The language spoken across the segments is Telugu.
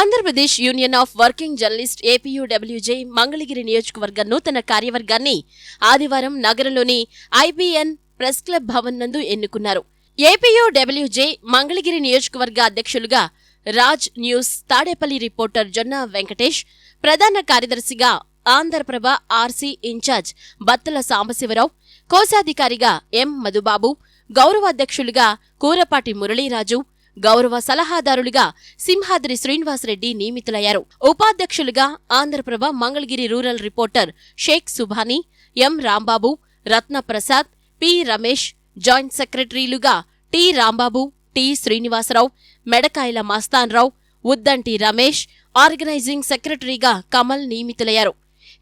Andhra Pradesh union of working journalist APUWJ Mangalagiri నియోజకవర్గ నూతన కార్యవర్గాన్ని ఆదివారం నగరంలోని ఐబీఎన్ ప్రెస్ క్లబ్ భవన్ నందు ఎన్నుకున్నారు. ఏపీయూడబ్ల్యూజే మంగళగిరి నియోజకవర్గ అధ్యక్షులుగా రాజ్ న్యూస్ తాడేపల్లి రిపోర్టర్ జొన్న వెంకటేష్ ప్రధాన కార్యదర్శిగా ఆంధ్రప్రభ ఆర్సీ ఇన్ఛార్జ్ బత్తుల సాంబశివరావు కోశాధికారిగా ఎం మధుబాబు గౌరవాధ్యక్షులుగా కూరపాటి మురళీరాజు గౌరవ సలహాదారులుగా సింహాద్రి శ్రీనివాసరెడ్డి నియమితులయ్యారు. ఉపాధ్యక్షులుగా Andhra Prabha Mangalagiri rural reporter Shaik Subhani M Rambabu Ratnaprasad P Ramesh joint సెక్రటరీలుగా T Rambabu T Srinivasarao Medakayala Mastanrao Uddanti Ramesh organising సెక్రటరీగా కమల్ నియమితులయ్యారు.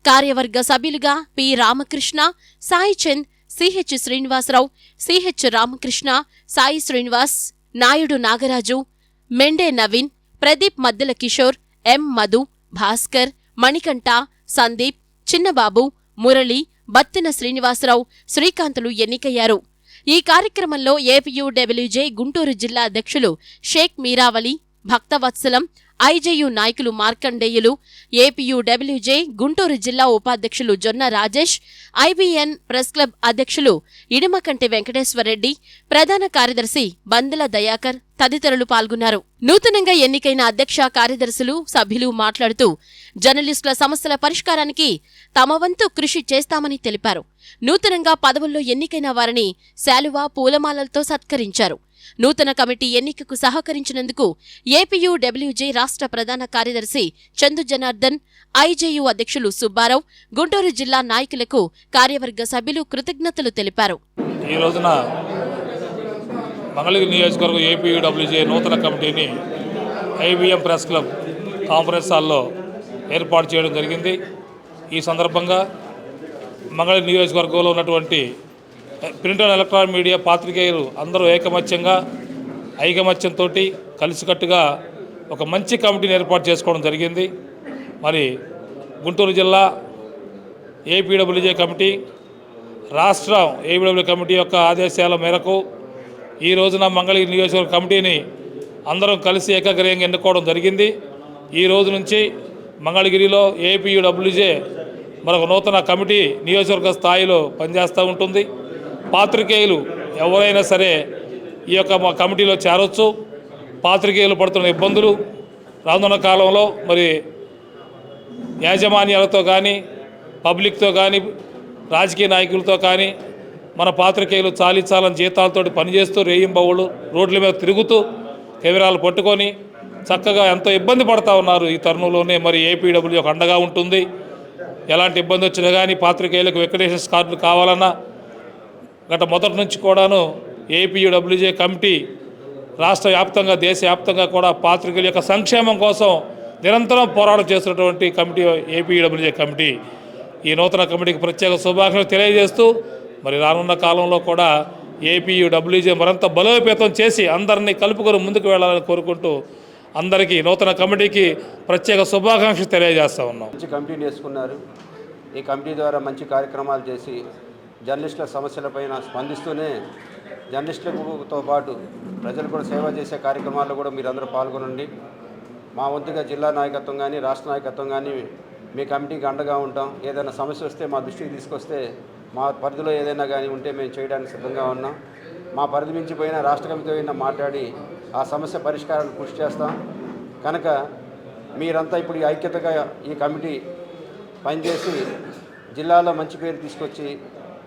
కార్యవర్గ సభ్యులుగా P Ramakrishna Sai Chand CH Srinivasarao CH Ramakrishna Sai Srinivas Naidu Nagaraju Mende Naveen Pradeep Maddela Kishore M Madhu Bhaskar Manikanta Sandeep Chinnababu Murali Battina Srinivasarao శ్రీకాంతులు ఎన్నికయ్యారు. ఈ కార్యక్రమంలో ఏపీయూడబ్ల్యూజే గుంటూరు జిల్లా అధ్యక్షులు షేక్ మీరావలి భక్తవత్సలం ఐజేయు నాయకులు మార్కండేయులు ఏపీయూడబ్ల్యూజే గుంటూరు జిల్లా ఉపాధ్యక్షులు జొన్న రాజేష్ ఐబీఎన్ ప్రెస్ క్లబ్ అధ్యక్షులు ఇడుమకంటి వెంకటేశ్వరరెడ్డి ప్రధాన కార్యదర్శి బందెల దయాకర్ తదితరులు పాల్గొన్నారు. నూతనంగా ఎన్నికైన అధ్యక్ష కార్యదర్శులు సభ్యులు మాట్లాడుతూ జర్నలిస్టుల సమస్యల పరిష్కారానికి తమ వంతు కృషి చేస్తామని తెలిపారు. నూతనంగా పదవుల్లో ఎన్నికైన వారిని శాలువా పూలమాలలతో సత్కరించారు. నూతన కమిటీ ఎన్నికకు సహకరించినందుకు ఏపీయూడబ్ల్యూజే రాష్ట్ర ప్రధాన కార్యదర్శి చందు జనార్దన్ ఐజేయు అధ్యక్షులు సుబ్బారావు గుంటూరు జిల్లా నాయకులకు కార్యవర్గ సభ్యులు కృతజ్ఞతలు తెలిపారు. ఈ రోజున మంగళగిరి నియోజకవర్గం ఏపీయూడబ్ల్యూజే నూతన కమిటీని ఐబిఎం ప్రెస్ క్లబ్ కాన్ఫరెన్స్ హాల్లో ఏర్పాటు చేయడం జరిగింది. ఈ సందర్భంగా మంగళగిరి నియోజకవర్గంలో ఉన్నటువంటి ప్రింట్ అండ్ ఎలక్ట్రానిక్ మీడియా పాత్రికేయులు అందరూ ఏకమత్యంగా ఐకమత్యంతో కలిసికట్టుగా ఒక మంచి కమిటీని ఏర్పాటు చేసుకోవడం జరిగింది. మరి గుంటూరు జిల్లా ఏపీడబ్ల్యూజే కమిటీ రాష్ట్రం ఏపీడబ్ల్యూ కమిటీ యొక్క ఆదేశాల మేరకు ఈ రోజున మంగళగిరి నియోజకవర్గ కమిటీని అందరం కలిసి ఏకాగ్రయంగా ఎన్నుకోవడం జరిగింది. ఈ రోజు నుంచి మంగళగిరిలో ఏపీయూడబ్ల్యూజే మరొక నూతన కమిటీ నియోజకవర్గ స్థాయిలో పనిచేస్తూ ఉంటుంది. పాత్రికేయులు ఎవరైనా సరే ఈ యొక్క మా కమిటీలో చేరొచ్చు. పాత్రికేయులు పడుతున్న ఇబ్బందులు రానున్న కాలంలో మరి యాజమాన్యాలతో కానీ పబ్లిక్తో కానీ రాజకీయ నాయకులతో కానీ మన పాత్రికేయులు చాలీ చాలని జీతాలతో పనిచేస్తూ రేయింబవులు రోడ్ల మీద తిరుగుతూ కెమెరాలు పట్టుకొని చక్కగా ఎంతో ఇబ్బంది పడతా ఉన్నారు ఈ తరుణంలోనే మరి ఏపీడబ్ల్యూ ఒక అండగా ఉంటుంది. ఎలాంటి ఇబ్బంది వచ్చినా కానీ పాత్రికేయులకు వెంకటేశ్వర కార్డులు కావాలన్నా గత మొదటి నుంచి కూడాను ఏపీయూడబ్ల్యూజే కమిటీ రాష్ట్ర వ్యాప్తంగా దేశవ్యాప్తంగా కూడా పాత్రికల యొక్క సంక్షేమం కోసం నిరంతరం పోరాటం చేస్తున్నటువంటి కమిటీ ఏపీయూడబ్ల్యూజే కమిటీ. ఈ నూతన కమిటీకి ప్రత్యేక శుభాకాంక్షలు తెలియజేస్తూ మరి రానున్న కాలంలో కూడా ఏపీయూడబ్ల్యూజే మరింత బలోపేతం చేసి అందరినీ కలుపుకొని ముందుకు వెళ్ళాలని కోరుకుంటూ అందరికీ నూతన కమిటీకి ప్రత్యేక శుభాకాంక్షలు తెలియజేస్తా ఉన్నాం. మంచి కమిటీ చేసుకున్నారు ఈ కమిటీ ద్వారా మంచి కార్యక్రమాలు చేసి జర్నలిస్టుల సమస్యలపైన స్పందిస్తూనే జర్నలిస్టులతో పాటు ప్రజలు కూడా సేవ చేసే కార్యక్రమాల్లో కూడా మీరందరూ పాల్గొనండి. మా వంతుగా జిల్లా నాయకత్వం కానీ రాష్ట్ర నాయకత్వం కానీ మీ కమిటీకి అండగా ఉంటాం. ఏదైనా సమస్య వస్తే మా దృష్టికి తీసుకొస్తే మా పరిధిలో ఏదైనా కానీ ఉంటే మేము చేయడానికి సిద్ధంగా ఉన్నాం. మా పరిధి మించిపోయినా రాష్ట్ర కమిటీతో అయినా మాట్లాడి ఆ సమస్య పరిష్కారాలు కృషి చేస్తాం. కనుక మీరంతా ఇప్పుడు ఈ ఐక్యతగా ఈ కమిటీ పనిచేసి జిల్లాలో మంచి పేరు తీసుకొచ్చి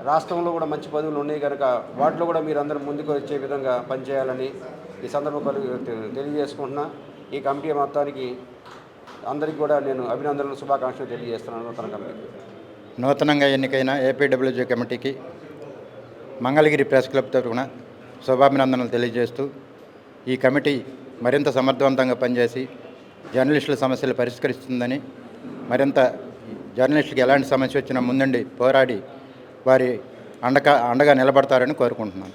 రాష్ట్రంలో కూడా మంచి పదవులు ఉన్నాయి కనుక వాటిలో కూడా మీరందరూ ముందుకు వచ్చే విధంగా పనిచేయాలని ఈ సందర్భంగా తెలియజేసుకుంటున్నా. ఈ కమిటీ మొత్తానికి అందరికీ కూడా నేను అభినందనలు శుభాకాంక్షలు తెలియజేస్తున్నాను నూతన కమిటీకి నూతనంగా ఎన్నికైన ఏపీడబ్ల్యూజీ కమిటీకి మంగళగిరి ప్రెస్ క్లబ్ తరఫున శుభాభినందనలు తెలియజేస్తూ ఈ కమిటీ మరింత సమర్థవంతంగా పనిచేసి జర్నలిస్టుల సమస్యలు పరిష్కరిస్తుందని మరింత జర్నలిస్టులకు ఎలాంటి సమస్య వచ్చినా ముందుండి పోరాడి వారి అండగా అండగా నిలబడతారని కోరుకుంటున్నాను.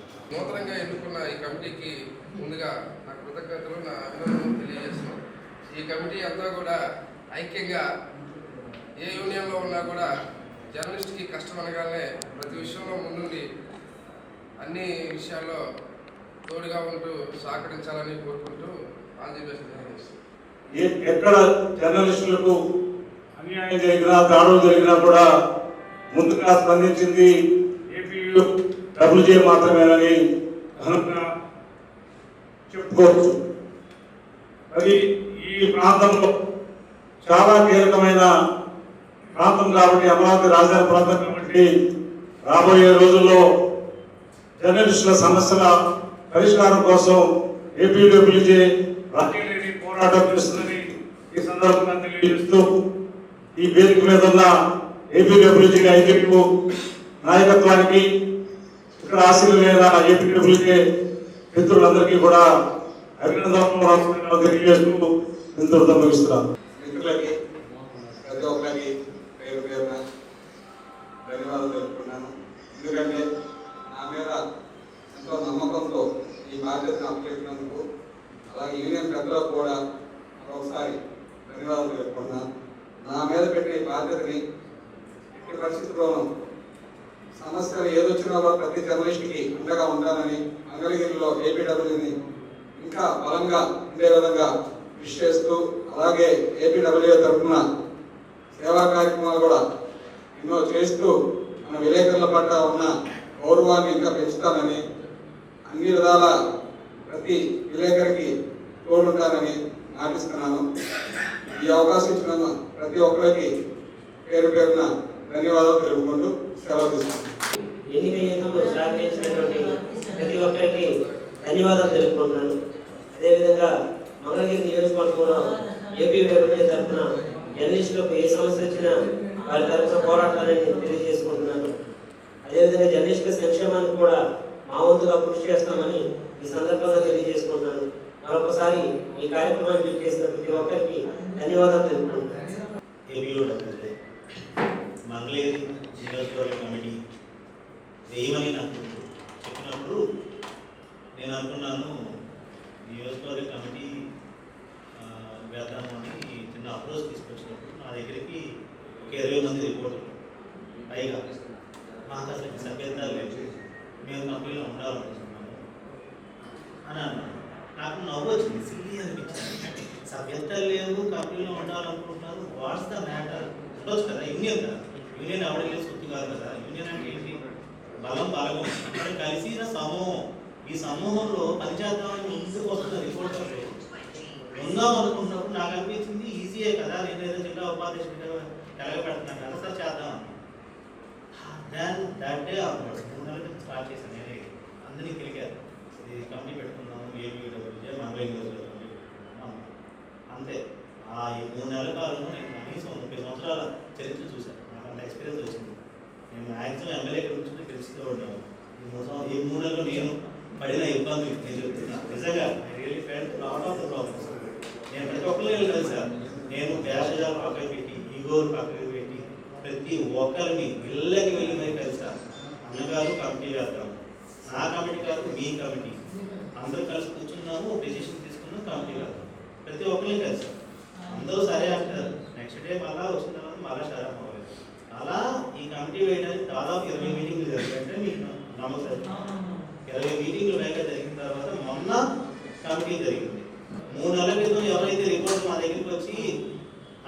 ఈ కమిటీకి ముందుగా నా కృతజ్ఞతలు నా అభినందనలు తెలియజేస్తున్నాను ఈ కమిటీ అంతా కూడా ఐక్యంగా ఏ యూనియన్లో ఉన్నా కూడా జర్నలిస్ట్కి కష్టం అనగానే ప్రతి విషయంలో ముందుండి అన్ని విషయాల్లో తోడుగా ఉంటూ సహకరించాలని కోరుకుంటూ ఆంధ్రప్రదేశ్ ఎక్కడ జర్నలిస్టులకు అన్యాయం జరిగినా దాడులు జరిగినా కూడా ముందుగా స్పందించింది ఏపీయు డబ్ల్యూజే మాత్రమేనని ఘనంగా చెప్పుకోవచ్చు. మరి ఈ ప్రాంతంలో చాలా కీలకమైన ప్రాంతం కాబట్టి అమరావతి రాజధాని ప్రాంతం కాబట్టి రాబోయే రోజుల్లో జర్నలిస్టుల సమస్యల పరిష్కారం కోసం ఏపీడబ్ల్యూజే రాజకీయ పోరాటం చేస్తుందని ఈ సందర్భంగా తెలియజేస్తూ ఈ వేదిక మీద ఉన్న ఏపీడబ్ల్యూజీ ఐక్యకు నాయకత్వానికి ఇక్కడ ఆశీర్వైన ఏపీడబ్ల్యూజే మిత్రులందరికీ కూడా అభినందనలు తెలియజేస్తూ ఇంతటితో ముగిస్తున్నాను. మిత్రులకి ప్రతి ఒక్కరికి పేరు పేరున ధన్యవాదాలు తెలుపుకున్నాను ఎందుకంటే నా మీద ఎంతో నమ్మకంతో ఈ బాధ్యతను అప్పచెప్పినందుకు అలాగే యూనియన్ పెద్దలకు కూడా మరొకసారి ధన్యవాదాలు తెలుపుకున్నాను నా మీద పెట్టిన ఈ బాధ్యతని పరిస్థితుల్లోనూ సమస్యలు ఏదొచ్చినా కూడా ప్రతి జర్నలిస్ట్కి అండగా ఉండాలని మంగళగిరిలో ఏపీడబ్ల్యూని ఇంకా బలంగా ఉండే విధంగా కృషి చేస్తూ అలాగే ఏపీడబ్ల్యూ తరఫున సేవా కార్యక్రమాలు కూడా ఎన్నో చేస్తూ మన విలేకరుల పట్ల ఉన్న గౌరవాన్ని ఇంకా పెంచుతానని అన్ని విధాల ప్రతి విలేకరికి తోడుంటానని ఆశిస్తున్నాను. ఈ అవకాశం ఇచ్చిన ప్రతి ఒక్కరికి పేరు పేరున ధన్యవాదాలు తెలుపుకుంటూ సెలవు తీసుకుంటాను ఎన్నికయ్యేందుకు సహకరించినటువంటి ప్రతి ఒక్కరికి ధన్యవాదాలు తెలుపుకుంటున్నాను. అదేవిధంగా మంగళగిరి నియోజకవర్గంలో ఏపీ వ్యవసాయ తరఫున జర్నలిస్టులకు ఏ సమస్య వచ్చినా వారి తరఫున పోరాటాలని తెలియజేసుకుంటున్నాను. అదేవిధంగా జర్నలిస్టుల సంక్షేమానికి కూడా మా వంతుగా కృషి చేస్తామని ఈ సందర్భంగా తెలియజేసుకుంటున్నాను. మరొకసారి ఈ కార్యక్రమాన్ని చేసిన ప్రతి ఒక్కరికి ధన్యవాదాలు తెలుపుకుంటున్నాను ఏపీలో డబ్బులు మంగళగిరి నియోజకవర్గ కమిటీ వేయమని నాకు చెప్పినప్పుడు నేను అనుకున్నాను నియోజకవర్గ కమిటీ ఆ, వేద్దాము అని చిన్న అప్రోచ్ తీసుకొచ్చినప్పుడు నా దగ్గరికి ఒక ఇరవై మంది రిపోర్టర్లు పైగా మాకు అసలు సభ్యత లేదు మేము కంపెనీలో ఉండాలనుకుంటున్నాము అని అన్నాను నాకు నవ్వు వచ్చింది సిల్లీ అనిపించింది. సభ్యత లేదు కంపెనీలో ఉండాలనుకుంటున్నారు. వాట్స్ ద మ్యాటర్ ఉండొచ్చు కదా యూనియన్ కదా యూనియన్ ఎవడలేదు సొత్తు కాదు కదా. యూనియన్ అంటే ఏంటి? బలం బలము. మనం కలిసిన సమూహం. ఈ సమూహంలో పనిచేద్దామని ముందుకు వస్తున్న రిపోర్టర్లు ఉందాం అనుకున్నప్పుడు నాకు అనిపించింది ఈజీయే కదా. నేను ఏదో జిల్లా ఉపాధ్యక్షుడిగా కలగబెడుతున్నాను కదా సార్ చేద్దాం దాన్ దట్ డే ఆన్వర్డ్ మూడు నెలల నుంచి స్టార్ట్ చేశాను నేనే. అందరినీ కలిగారు ఇది కమిటీ పెట్టుకున్నాము ఏపీడబ్ల్యూజే మంగళగిరి అంతే ఆ ఈ మూడు నెలల కాలంలో నేను కనీసం ముప్పై సంవత్సరాల చరిత్ర చూశాను నాకు అంత ఎక్స్పీరియన్స్ వచ్చింది నేను మ్యాక్సిమం ఎమ్మెల్యే గురించి తెలుస్తూ ఉన్నాను ఈ మూడు సంవ- ఈ మూడు నెలలు నేను పడిన ఇబ్బంది నేను చెప్తున్నా నిజంగా really felt lot of the problems నేను ఒక్కరిని కలిసాను నేను భేషజాలు పక్కన పెట్టి ఈగోలు పక్కన పెట్టి ప్రతి ఒక్కరిని ఇళ్ళకి వెళ్ళి మరి కలిసాను అన్నగారు కమిటీ వేద్దాం. నా కమిటీ కాదు మీ కమిటీ. అందరూ కలిసి కూర్చున్నాము డెసిషన్ తీసుకున్నాం కమిటీ వేద్దాం. ప్రతి ఒక్కరిని కలిసాం. అందరూ సరే అంటారు. నెక్స్ట్ డే మళ్ళా వచ్చిన తర్వాత మళ్ళా సరే అవ్వాలి అలా ఈ కమిటీ వేయడానికి దాదాపు ఇరవై మీటింగ్లు జరిగాయంటే మీకు నమ్మకం ఇరవై మీటింగ్లు వేగ జరిగిన తర్వాత మొన్న కమిటీ జరిగింది. మూడు నెలల క్రితం ఎవరైతే రిపోర్ట్ మా దగ్గరికి వచ్చి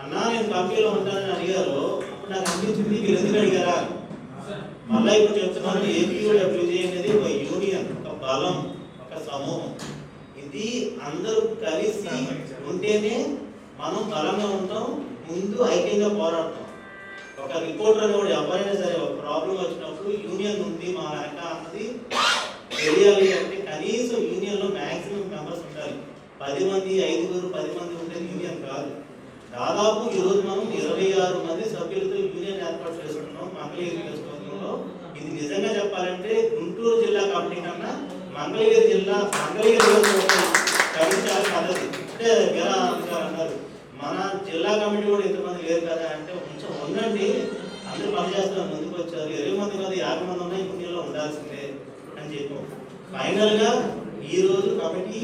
అన్నా నేను కమిటీలో ఉంటానని అడిగారో అప్పుడు నాకు అనిపించింది మీరు ఎందుకు అడిగారా? మళ్ళీ ఇప్పుడు చెప్తున్నాను ఏపీయూడబ్ల్యూజీ అనేది ఒక యూనియన్ ఒక బలం ఒక సమూహం. ఇది అందరూ కలిసి ఉంటేనే మనం బలంగా ఉంటాం ముందు ఐక్యంగా పోరాడతాం. ఒక రిపోర్టర్ కూడా ఎవరైనా సరే ఒక ప్రాబ్లం వచ్చినప్పుడు యూనియన్ ఉంది మా వెనక అన్నది తెలియాలి అంటే కనీసం యూనియన్లో మ్యాగ్ పది మంది ఐదుగురు పది మంది ఉంటే యూనియన్ కాదు. దాదాపు ఈరోజు మనం ఇరవై ఆరు మంది సభ్యులతో యూనియన్ ఏర్పాటు చేసుకున్నాం మంగళగిరి నియోజకవర్గంలో. ఇది నిజంగా చెప్పాలంటే గుంటూరు జిల్లా కమిటీ కన్నా మంగళగిరి జిల్లా మంగళగిరి నియోజకవర్గం కమిటీ చాలా పద్ధతి. అంటే వీరా అన్నారు? మన జిల్లా కమిటీ కూడా ఇంతమంది లేరు కదా అంటే కొంచెం ఉండండి. అందరూ పనిచేస్తున్నారు ముందుకు వచ్చారు. ఇరవై మంది కాదు యాభై మంది ఉన్నాయి యూనియన్లో ఉండాల్సిందే అని చెప్పాం. ఫైనల్గా ఈ రోజు కమిటీ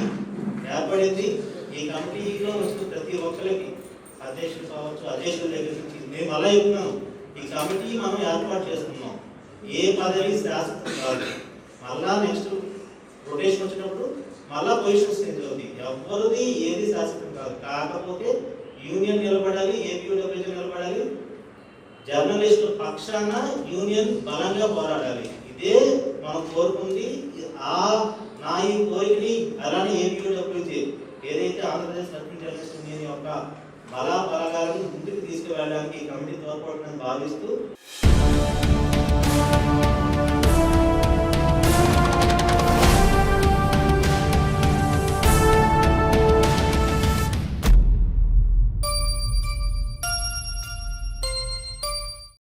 ఏర్పడింది. ఈ కమిటీలో వచ్చిన ప్రతి ఒక్కరికి అధ్యక్షుడు కావచ్చు అధ్యక్షుల దగ్గర నుంచి మేము అలా చెప్తున్నాం. ఈ కమిటీ మనం ఏర్పాటు చేస్తున్నాం. ఏ పదవి శాశ్వతం కాదు. మళ్ళా నెక్స్ట్ రొటేషన్ వచ్చినప్పుడు మళ్ళా పొజిషన్స్ చేంజ్ అవుతాయి. ఎవరిది ఏది శాశ్వతం కాదు. కాకపోతే యూనియన్ నిలబడాలి ఏపీయూడబ్ల్యూజీ నిలబడాలి. జర్నలిస్టు పక్షాన యూనియన్ బలంగా పోరాడాలి. ఇదే మనం కోరుకుంది. ఆ నా ఈ కోరికని అలానే ఏపీయూడబ్ల్యూజీ ఏదైతే ఆంధ్రప్రదేశ్ వర్కింగ్ జర్నలిస్ట్ యూనియన్ యొక్క బలా బలగాలను ముందుకు తీసుకువెళ్ళడానికి కమిటీ తోడ్పడుతుందని భావిస్తూ